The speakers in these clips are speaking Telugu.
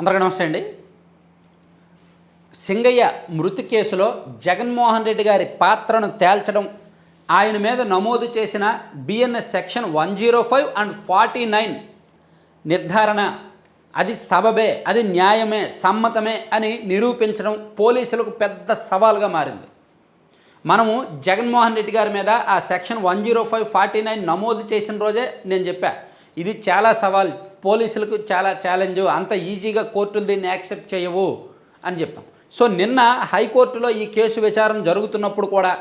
అందరికీ నమస్తే అండి. సింగయ్య మృతి కేసులో జగన్మోహన్ రెడ్డి గారి పాత్రను తేల్చడం ఆయన మీద నమోదు చేసిన BNS section one zero five and forty nine నిర్ధారణ అది సబబే అది న్యాయమే సమ్మతమే అని నిరూపించడం పోలీసులకు పెద్ద సవాల్గా మారింది. మనము జగన్మోహన్ రెడ్డి గారి మీద ఆ section one zero five forty nine నమోదు చేసిన రోజే నేను చెప్పా ఇది చాలా సవాల్ పోలీసులకు చాలా ఛాలెంజ్ అంత ఈజీగా కోర్టులు దీన్ని యాక్సెప్ట్ చేయవు అని చెప్పాం. సో నిన్న హైకోర్టులో ఈ కేసు విచారణ జరుగుతున్నప్పుడు కూడా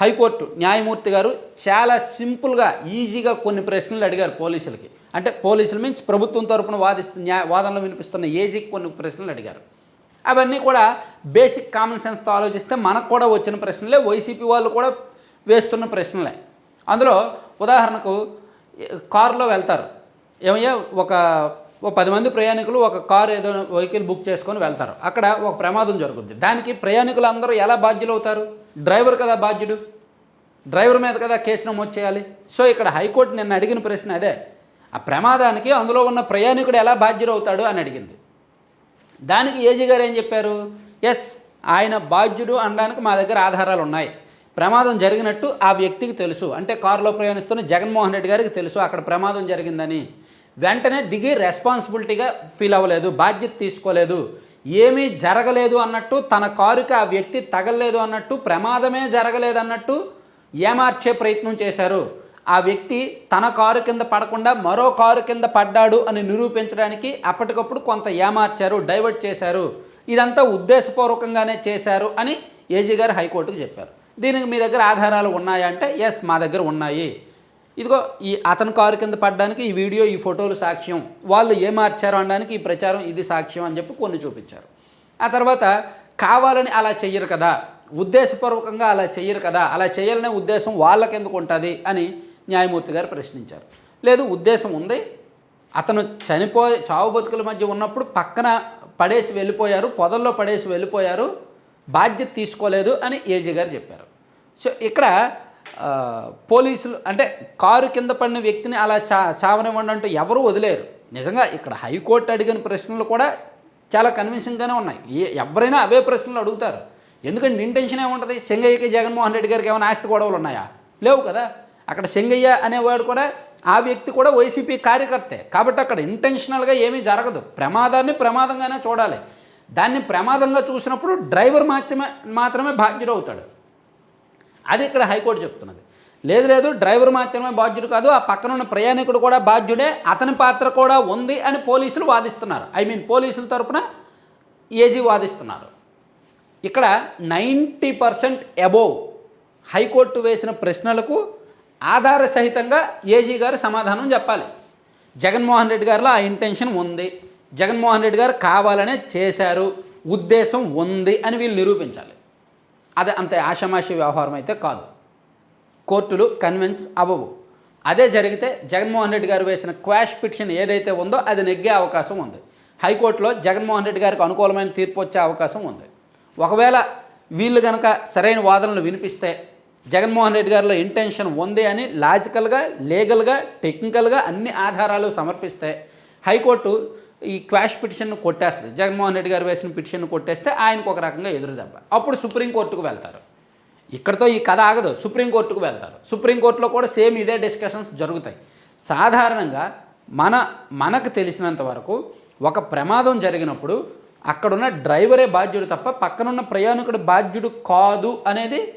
హైకోర్టు న్యాయమూర్తి గారు చాలా సింపుల్గా ఈజీగా కొన్ని ప్రశ్నలు అడిగారు పోలీసులకి. అంటే పోలీసులు మీన్స్ ప్రభుత్వం తరపున వాదిస్తు న్యాయ వాదనలు వినిపిస్తున్న ఏజీకి కొన్ని ప్రశ్నలు అడిగారు. అవన్నీ కూడా బేసిక్ కామన్ సెన్స్తో ఆలోచిస్తే మనకు కూడా వచ్చిన ప్రశ్నలే వైసీపీ వాళ్ళు కూడా వేస్తున్న ప్రశ్నలే. అందులో ఉదాహరణకు కారులో వెళ్తారు. ఏమయ్యా ఒక ఓ పది మంది ప్రయాణికులు ఒక కారు ఏదో వెహికల్ బుక్ చేసుకొని వెళ్తారు. అక్కడ ఒక ప్రమాదం జరుగుతుంది దానికి ప్రయాణికులు అందరూ ఎలా బాధ్యులు అవుతారు? డ్రైవర్ కదా బాధ్యుడు? డ్రైవర్ మీద కదా కేసు నమోదు చేయాలి? సో ఇక్కడ హైకోర్టు నిన్న అడిగిన ప్రశ్న అదే. ఆ ప్రమాదానికి అందులో ఉన్న ప్రయాణికుడు ఎలా బాధ్యుడు అవుతాడు అని అడిగింది. దానికి ఏజీ గారు ఏం చెప్పారు? ఎస్ ఆయన బాధ్యుడు అనడానికి మా దగ్గర ఆధారాలు ఉన్నాయి. ప్రమాదం జరిగినట్టు ఆ వ్యక్తికి తెలుసు. అంటే కారులో ప్రయాణిస్తున్న జగన్మోహన్ రెడ్డి గారికి తెలుసు అక్కడ ప్రమాదం జరిగిందని. వెంటనే దిగి రెస్పాన్సిబిలిటీగా ఫీల్ అవ్వలేదు బాధ్యత తీసుకోలేదు. ఏమీ జరగలేదు అన్నట్టు తన కారుకి ఆ వ్యక్తి తగలలేదు అన్నట్టు ప్రమాదమే జరగలేదు అన్నట్టు ఏమార్చే ప్రయత్నం చేశారు. ఆ వ్యక్తి తన కారు కింద పడకుండా మరో కారు కింద పడ్డాడు అని నిరూపించడానికి అప్పటికప్పుడు కొంత ఏమార్చారు డైవర్ట్ చేశారు. ఇదంతా ఉద్దేశపూర్వకంగానే చేశారు అని ఏజీ గారు హైకోర్టుకు చెప్పారు. దీనికి మీ దగ్గర ఆధారాలు ఉన్నాయా అంటే ఎస్ మా దగ్గర ఉన్నాయి. ఇదిగో ఈ అతని కారు కింద పడడానికి ఈ వీడియో ఈ ఫోటోలు సాక్ష్యం. వాళ్ళు ఏ మార్చారు అనడానికి ఈ ప్రచారం ఇది సాక్ష్యం అని చెప్పి కొన్ని చూపించారు. ఆ తర్వాత కావాలని అలా చెయ్యరు కదా. ఉద్దేశపూర్వకంగా అలా చెయ్యరు కదా. అలా చేయాలనే ఉద్దేశం వాళ్ళకెందుకు ఉంటుంది అని న్యాయమూర్తి గారు ప్రశ్నించారు. లేదు ఉద్దేశం ఉంది. అతను చనిపోయే చావు బతుకుల మధ్య ఉన్నప్పుడు పక్కన పడేసి వెళ్ళిపోయారు పొదల్లో పడేసి వెళ్ళిపోయారు బాధ్యత తీసుకోలేదు అని ఏజీ గారు చెప్పారు. సో ఇక్కడ పోలీసులు అంటే కారు కింద పడిన వ్యక్తిని అలా చా చావనివ్వండి అంటూ ఎవరు వదిలేరు. నిజంగా ఇక్కడ హైకోర్టు అడిగిన ప్రశ్నలు కూడా చాలా కన్విన్సింగ్గానే ఉన్నాయి. ఏ ఎవరైనా అవే ప్రశ్నలు అడుగుతారు. ఎందుకంటే ఇంటెన్షన్ ఏముంటుంది సింగయ్యకి జగన్మోహన్ రెడ్డి గారికి ఏమైనా ఆస్తి గొడవలు ఉన్నాయా? లేవు కదా. అక్కడ సింగయ్య అనేవాడు కూడా ఆ వ్యక్తి కూడా వైసీపీ కార్యకర్తే. కాబట్టి అక్కడ ఇంటెన్షనల్గా ఏమీ జరగదు. ప్రమాదాన్ని ప్రమాదంగానే చూడాలి. దాన్ని ప్రమాదంగా చూసినప్పుడు డ్రైవర్ మాత్రమే మాత్రమే బాధ్యుడు అవుతాడు అది ఇక్కడ హైకోర్టు చెప్తున్నది. లేదు లేదు డ్రైవర్ మాత్రమే బాధ్యుడు కాదు ఆ పక్కన ఉన్న ప్రయాణికుడు కూడా బాధ్యుడే అతని పాత్ర కూడా ఉంది అని పోలీసులు వాదిస్తున్నారు. ఐ మీన్ పోలీసుల తరపున ఏజీ వాదిస్తున్నారు. ఇక్కడ నైంటీ పర్సెంట్ అబోవ్ హైకోర్టు వేసిన ప్రశ్నలకు ఆధార సహితంగా ఏజీ గారు సమాధానం చెప్పాలి. జగన్మోహన్ రెడ్డి గారిలో ఆ ఇంటెన్షన్ ఉంది. జగన్మోహన్ రెడ్డి గారు కావాలనే చేశారు. ఉద్దేశం ఉంది అని వీళ్ళు నిరూపించాలి. అది అంత ఆషమాషి వ్యవహారం అయితే కాదు. కోర్టులు కన్విన్స్ అవ్వవు. అదే జరిగితే జగన్మోహన్ రెడ్డి గారు వేసిన క్వాష్ పిటిషన్ ఏదైతే ఉందో అది నెగ్గే అవకాశం ఉంది. హైకోర్టులో జగన్మోహన్ రెడ్డి గారికి అనుకూలమైన తీర్పు వచ్చే అవకాశం ఉంది. ఒకవేళ వీళ్ళు కనుక సరైన వాదనలు వినిపిస్తే జగన్మోహన్ రెడ్డి గారిలో ఇంటెన్షన్ ఉంది అని లాజికల్గా లీగల్గా టెక్నికల్గా అన్ని ఆధారాలు సమర్పిస్తే హైకోర్టు ఈ క్వాష్ పిటిషన్ను కొట్టేస్తుంది. జగన్మోహన్ రెడ్డి గారు వేసిన పిటిషన్ను కొట్టేస్తే ఆయనకు ఒక రకంగా ఎదురు దెబ్బ. అప్పుడు సుప్రీంకోర్టుకు వెళ్తారు. ఇక్కడతో ఈ కథ ఆగదు. సుప్రీంకోర్టుకు వెళ్తారు. సుప్రీంకోర్టులో కూడా సేమ్ ఇదే డిస్కషన్స్ జరుగుతాయి. సాధారణంగా మన మనకు తెలిసినంత వరకు ఒక ప్రమాదం జరిగినప్పుడు అక్కడున్న డ్రైవరే బాధ్యుడు తప్ప పక్కనున్న ప్రయాణికుడు బాధ్యుడు కాదు అనేది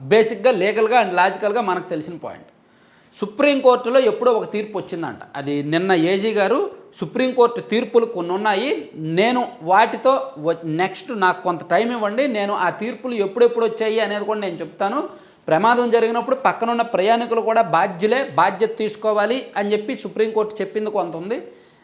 బేసిక్గా లీగల్గా అండ్ లాజికల్గా మనకు తెలిసిన పాయింట్. సుప్రీంకోర్టులో ఎప్పుడో ఒక తీర్పు వచ్చిందంట. అది నిన్న ఏజీ గారు సుప్రీంకోర్టు తీర్పులు కొన్ని ఉన్నాయి నేను వాటితో నెక్స్ట్ నాకు కొంత టైం ఇవ్వండి. నేను ఆ తీర్పులు ఎప్పుడెప్పుడు వచ్చాయి అనేది కూడా నేను చెప్తాను. ప్రమాదం జరిగినప్పుడు పక్కనున్న ప్రయాణికులు కూడా బాధ్యులే బాధ్యత తీసుకోవాలి అని చెప్పి సుప్రీంకోర్టు చెప్పింది కొంత ఉంది.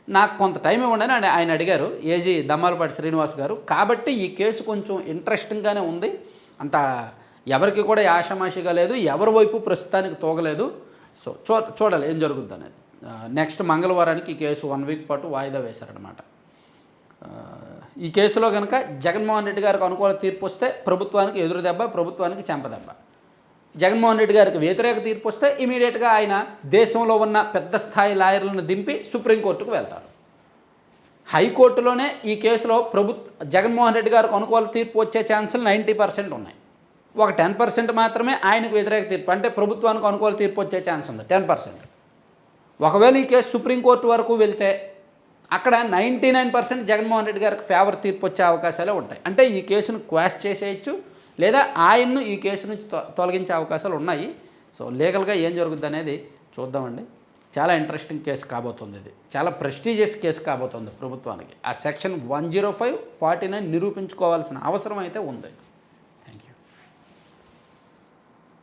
నాకు కొంత టైం ఇవ్వండి అని ఆయన అడిగారు. ఏజీ దమ్మాలపాటి శ్రీనివాస్ గారు. కాబట్టి ఈ కేసు కొంచెం ఇంట్రెస్టింగ్గానే ఉంది. అంత ఎవరికి కూడా ఆషమాషిగా లేదు. ఎవరి వైపు ప్రస్తుతానికి తోగలేదు. సో చూ చూడాలి ఏం జరుగుద్ది అనేది. నెక్స్ట్ మంగళవారానికి ఈ కేసు వన్ వీక్ పాటు వాయిదా వేశారనమాట ఈ కేసులో కనుక జగన్మోహన్ రెడ్డి గారికి అనుకూల తీర్పు వస్తే ప్రభుత్వానికి ఎదురు దెబ్బ ప్రభుత్వానికి చెంపదెబ్బ జగన్మోహన్ రెడ్డి గారికి వ్యతిరేక తీర్పు వస్తే ఇమీడియట్గా ఆయన దేశంలో ఉన్న పెద్ద స్థాయి లాయర్లను దింపి సుప్రీంకోర్టుకు వెళ్తారు. హైకోర్టులోనే ఈ కేసులో ప్రభుత్వ జగన్మోహన్ రెడ్డి గారికి అనుకూల తీర్పు వచ్చే ఛాన్సులు నైంటీ పర్సెంట్ ఉన్నాయి. ఒక టెన్ పర్సెంట్ మాత్రమే ఆయనకు వ్యతిరేక తీర్పు అంటే ప్రభుత్వానికి అనుకూల తీర్పు వచ్చే ఛాన్స్ ఉంది టెన్ పర్సెంట్. ఒకవేళ ఈ కేసు సుప్రీంకోర్టు వరకు వెళ్తే అక్కడ ninety nine percent Jaganmohan Reddy గారికి ఫేవర్ తీర్పు వచ్చే అవకాశాలే ఉంటాయి. అంటే ఈ కేసును క్వాష్ చేసేయచ్చు లేదా ఆయన్ను ఈ కేసు నుంచి తొ- తొలగించే అవకాశాలు ఉన్నాయి. సో లీగల్గా ఏం జరుగుద్ది అనేది చూద్దామండి. చాలా ఇంట్రెస్టింగ్ కేసు కాబోతుంది ఇది. చాలా ప్రెస్టీజియస్ కేసు కాబోతుంది ప్రభుత్వానికి. ఆ section one zero five forty nine నిరూపించుకోవాల్సిన అవసరం అయితే ఉంది.